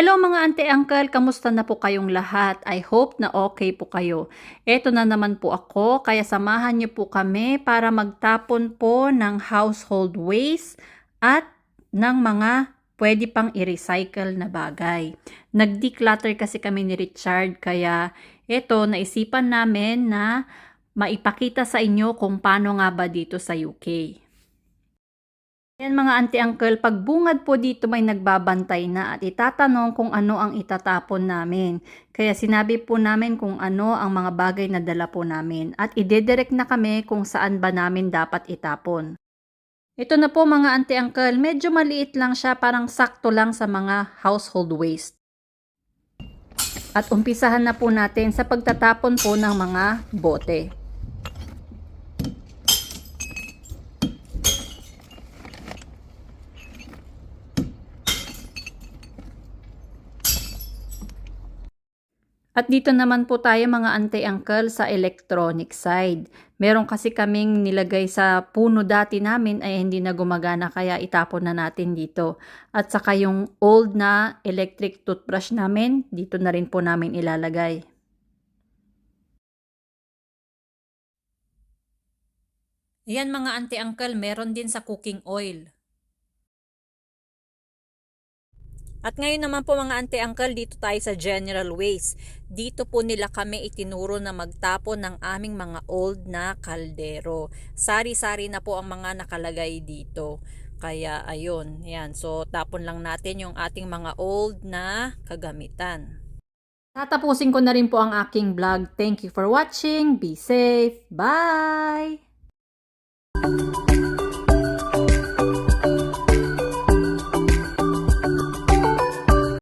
Hello mga ante uncle, kamusta na po kayong lahat? I hope na okay po kayo. Eto na naman po ako, kaya samahan niyo po kami para magtapon po ng household waste at ng mga pwede pang i-recycle na bagay. Nag-declutter kasi kami ni Richard, kaya eto naisipan namin na maipakita sa inyo kung paano nga ba dito sa UK. Yan mga auntie-uncle, pag bungad po dito may nagbabantay na at itatanong kung ano ang itatapon namin. Kaya sinabi po namin kung ano ang mga bagay na dala po namin at idedirect na kami kung saan ba namin dapat itapon. Ito na po mga auntie-uncle, medyo maliit lang siya, parang sakto lang sa mga household waste. At umpisahan na po natin sa pagtatapon po ng mga bote. At dito naman po tayo mga ante-uncle sa electronic side. Meron kasi kaming nilagay sa puno dati namin ay hindi na gumagana kaya itapon na natin dito. At saka yung old na electric toothbrush namin, dito na rin po namin ilalagay. Yan mga ante-uncle, meron din sa cooking oil. At ngayon naman po mga ante-uncle, dito tayo sa general waste. Dito po nila kami itinuro na magtapon ng aming mga old na kaldero. Sari-sari na po ang mga nakalagay dito. Kaya ayun, yan. So tapon lang natin yung ating mga old na kagamitan. Tatapusin ko na rin po ang aking vlog. Thank you for watching. Be safe. Bye!